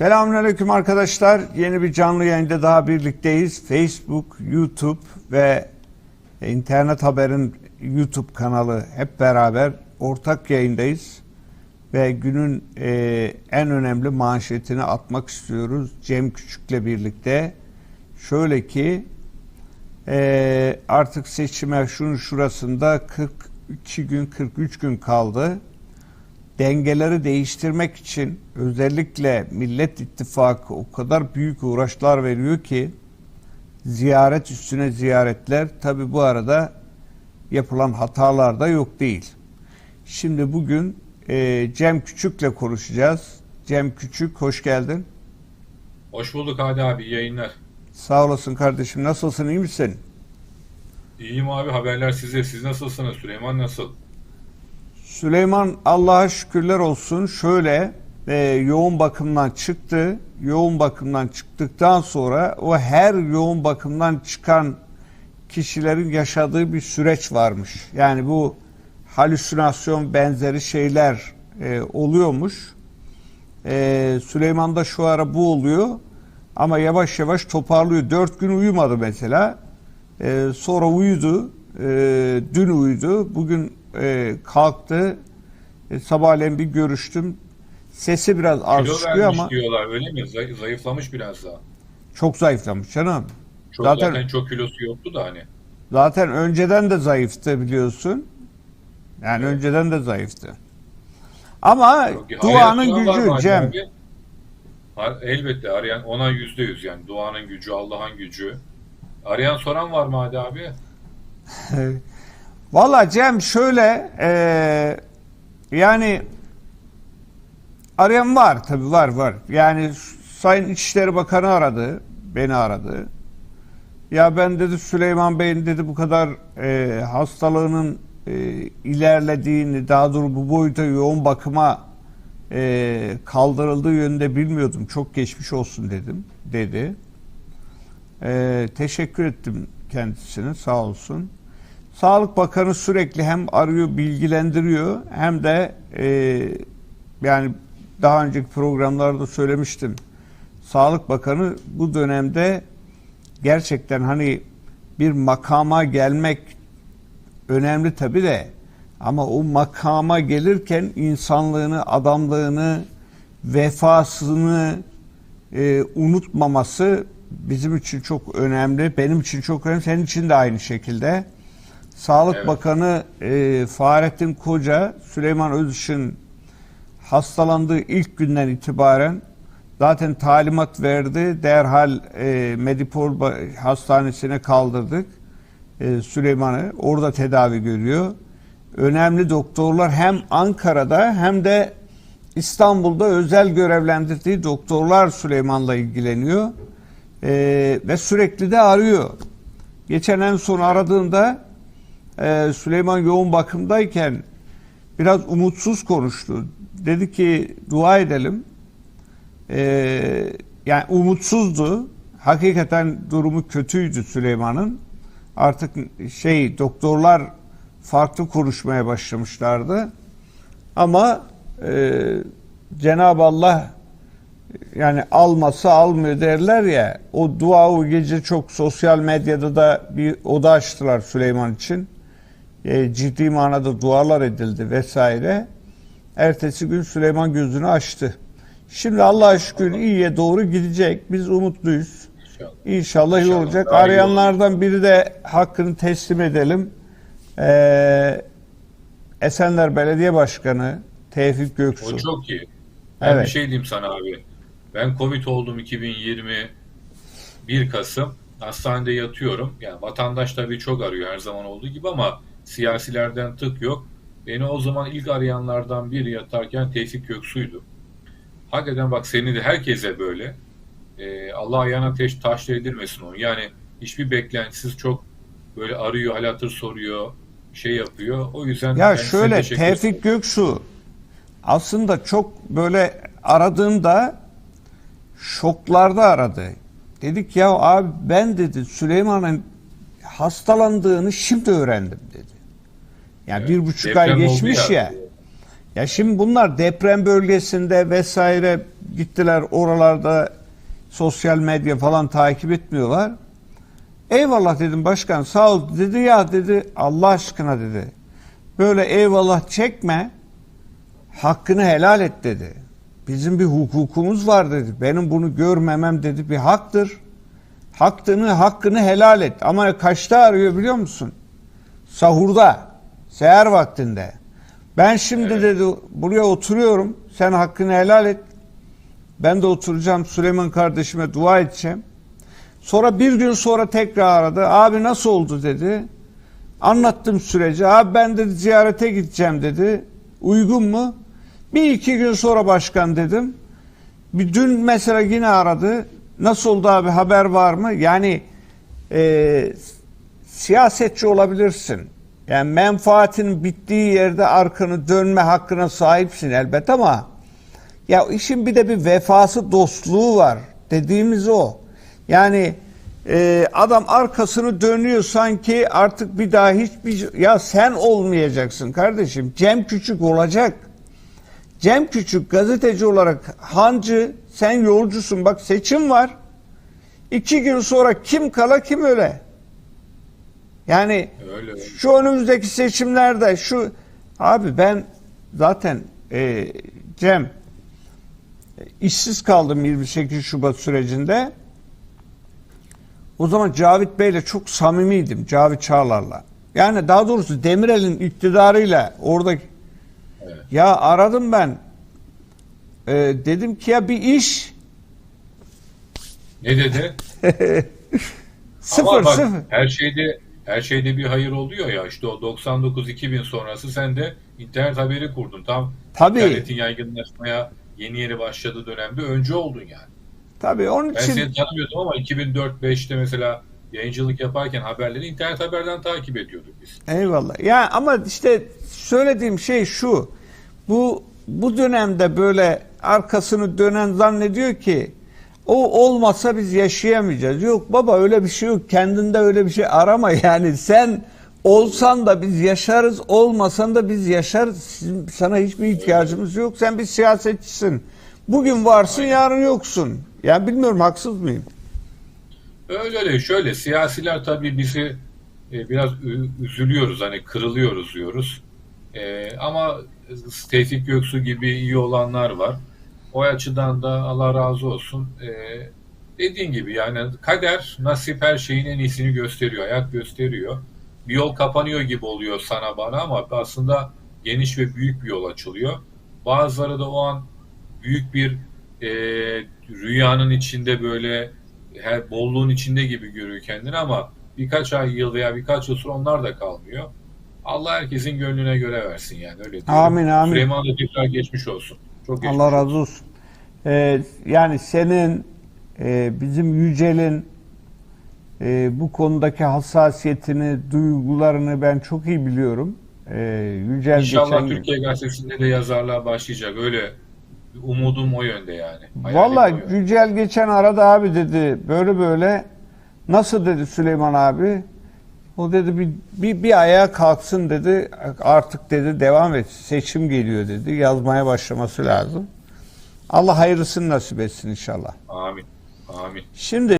Selamünaleyküm arkadaşlar. Yeni bir canlı yayında daha birlikteyiz. Facebook, YouTube ve internet haberin YouTube kanalı hep beraber ortak yayındayız. Ve günün e, en önemli manşetini atmak istiyoruz Cem Küçük'le birlikte. Şöyle ki e, artık seçime şunun şurasında 42 gün 43 gün kaldı dengeleri değiştirmek için özellikle Millet İttifakı o kadar büyük uğraşlar veriyor ki ziyaret üstüne ziyaretler tabi bu arada yapılan hatalar da yok değil. Şimdi bugün e, Cem Küçük'le konuşacağız. Cem Küçük hoş geldin. Hoş bulduk Hadi abi iyi yayınlar. Sağ olasın kardeşim. Nasılsın iyi misin? İyiyim abi haberler size. Siz nasılsınız? Süleyman nasıl? Süleyman Allah'a şükürler olsun şöyle e, yoğun bakımdan çıktı. Yoğun bakımdan çıktıktan sonra o her yoğun bakımdan çıkan kişilerin yaşadığı bir süreç varmış. Yani bu halüsinasyon benzeri şeyler e, oluyormuş. E, Süleyman'da şu ara bu oluyor ama yavaş yavaş toparlıyor. Dört gün uyumadı mesela. E, sonra uyudu. E, dün uyudu. Bugün e, kalktı. E, sabahleyin bir görüştüm. Sesi biraz az Kilo çıkıyor vermiş ama diyorlar öyle mi? Zay- zayıflamış biraz daha. çok zayıflamış canım. Çok Zaten- zaten, çok kilosu yoktu da hani. Zaten önceden de zayıftı biliyorsun. Yani Evet. önceden de zayıftı. Ama Yok, duanın arayan soran var mı gücü Cem. abi? Ha- Elbette arayan ona yüzde yüz yani duanın gücü, Allah'ın gücü. Arayan soran var mı Hadi abi? Valla Cem şöyle eee, yani arayan var tabi var var. Yani Sayın İçişleri Bakanı aradı. Beni aradı. Ya ben dedi Süleyman Bey'in dedi bu kadar eee, hastalığının eee, ilerlediğini daha doğrusu bu boyuta yoğun bakıma eee, kaldırıldığı yönünde bilmiyordum. Çok geçmiş olsun dedim dedi. Eee, teşekkür ettim kendisine sağ olsun. Sağlık Bakanı sürekli hem arıyor, bilgilendiriyor hem de e, yani daha önceki programlarda söylemiştim. Sağlık Bakanı bu dönemde gerçekten hani bir makama gelmek önemli tabii de ama o makama gelirken insanlığını, adamlığını, vefasını e, unutmaması bizim için çok önemli. Benim için çok önemli. Senin için de aynı şekilde. Sağlık Evet. Bakanı e, Fahrettin Koca, Süleyman Özış'ın hastalandığı ilk günden itibaren zaten talimat verdi. Derhal e, Medipol Hastanesi'ne kaldırdık e, Süleyman'ı. Orada tedavi görüyor. Önemli doktorlar hem Ankara'da hem de İstanbul'da özel görevlendirdiği doktorlar Süleyman'la ilgileniyor. E, ve sürekli de arıyor. Geçen en son aradığında e, Süleyman yoğun bakımdayken biraz umutsuz konuştu. Dedi ki dua edelim. E, yani umutsuzdu. Hakikaten durumu kötüydü Süleyman'ın. Artık şey doktorlar farklı konuşmaya başlamışlardı. Ama e, Cenab-ı Allah yani almasa almıyor derler ya o dua o gece çok sosyal medyada da bir oda açtılar Süleyman için. E, ciddi manada dualar edildi vesaire. Ertesi gün Süleyman gözünü açtı. Şimdi Allah'a şükür iyiye doğru gidecek. Biz umutluyuz. İnşallah. İnşallah iyi olacak. Arayanlardan biri de hakkını teslim edelim. Ee, Esenler Belediye Başkanı Tevfik Göksu. O çok iyi. Ben Evet. bir şey diyeyim sana abi. Ben Covid oldum 2020 1 Kasım. Hastanede yatıyorum. Yani vatandaş tabii çok arıyor her zaman olduğu gibi ama siyasilerden tık yok. Beni o zaman ilk arayanlardan biri yatarken Tevfik Göksu'ydu. Hakikaten bak seni de herkese böyle. Ee, Allah ayağına teş, taş değdirmesin onu. Yani hiçbir beklentisiz çok böyle arıyor, hal hatır soruyor, şey yapıyor. O yüzden Ya şöyle. Tevfik Göksu aslında çok böyle aradığında şoklarda aradı. Dedik ya abi ben dedi Süleyman'ın hastalandığını şimdi öğrendim dedi. Yani Evet, bir buçuk ay geçmiş ya. ya. Ya şimdi bunlar deprem bölgesinde vesaire gittiler oralarda sosyal medya falan takip etmiyorlar. Eyvallah dedim başkan sağ ol dedi ya dedi Allah aşkına dedi. Böyle eyvallah çekme hakkını helal et dedi. Bizim bir hukukumuz var dedi. Benim bunu görmemem dedi bir haktır. Hakkını hakkını helal et. Ama kaçta arıyor biliyor musun? Sahurda, seher vaktinde. Ben şimdi Evet. dedi buraya oturuyorum. Sen hakkını helal et. Ben de oturacağım Süleyman kardeşime dua edeceğim. Sonra bir gün sonra tekrar aradı. Abi nasıl oldu dedi. Anlattım süreci. Abi ben de ziyarete gideceğim dedi. Uygun mu? Bir iki gün sonra başkan dedim. Bir dün mesela yine aradı. Nasıl oldu abi haber var mı? Yani e, siyasetçi olabilirsin. Yani menfaatin bittiği yerde arkanı dönme hakkına sahipsin elbet ama ya işin bir de bir vefası dostluğu var. Dediğimiz o. Yani e, adam arkasını dönüyor sanki artık bir daha hiçbir ya sen olmayacaksın kardeşim. Cem Küçük olacak. Cem Küçük gazeteci olarak hancı sen yolcusun bak seçim var. İki gün sonra kim kala kim öle. Yani Öyle öyle. şu önümüzdeki seçimlerde şu abi ben zaten e, Cem e, işsiz kaldım 28 Şubat sürecinde. O zaman Cavit Bey'le çok samimiydim. Cavit Çağlar'la. Yani daha doğrusu Demirel'in iktidarıyla orada Evet. ya aradım ben. E, dedim ki ya bir iş Ne dedi? sıfır Ama bak, sıfır. her şeyde her şeyde bir hayır oluyor ya. İşte o 99-2000 sonrası sen de internet haberi kurdun. Tam Tabii. internetin yaygınlaşmaya yeni yeni başladığı dönemde önce oldun yani. Tabii onun Ben için seni tanımıyordum ama 2004-5'te mesela yayıncılık yaparken haberleri internet haberden takip ediyorduk biz. Eyvallah. Ya ama işte söylediğim şey şu. Bu bu dönemde böyle arkasını dönen zannediyor ki o olmasa biz yaşayamayacağız. Yok baba öyle bir şey yok. Kendinde öyle bir şey arama yani. Sen olsan da biz yaşarız, olmasan da biz yaşarız. Sizin- Sana hiçbir ihtiyacımız yok. Sen bir siyasetçisin. Bugün varsın, yarın yoksun. Ya bilmiyorum haksız mıyım? Öyle öyle şöyle siyasiler tabii bizi e, biraz üzülüyoruz hani kırılıyoruz diyoruz. E, ama Tevfik Göksu gibi iyi olanlar var. O açıdan da Allah razı olsun. E, dediğin gibi yani kader, nasip her şeyin en iyisini gösteriyor, hayat gösteriyor. Bir yol kapanıyor gibi oluyor sana bana ama aslında geniş ve büyük bir yol açılıyor. Bazıları da o an büyük bir e, rüyanın içinde böyle her bolluğun içinde gibi görüyor kendini ama birkaç ay, yıl veya birkaç yıl sonra onlar da kalmıyor. Allah herkesin gönlüne göre versin yani öyle diyorum. Amin, amin. Süleyman da tekrar geçmiş olsun. Çok geçmiş Allah razı olsun. Ee, yani senin e, bizim Yücel'in e, bu konudaki hassasiyetini, duygularını ben çok iyi biliyorum. Ee, Yücel İnşallah geçen Türkiye Gazetesi'nde de yazarlığa başlayacak. Öyle umudum o yönde yani. Hayalim yönde. Yücel geçen arada abi dedi böyle böyle nasıl dedi Süleyman abi o dedi bir, bir, bir ayağa kalksın dedi artık dedi devam et seçim geliyor dedi yazmaya başlaması lazım. Allah hayırlısını nasip etsin inşallah. Amin. Amin. Şimdi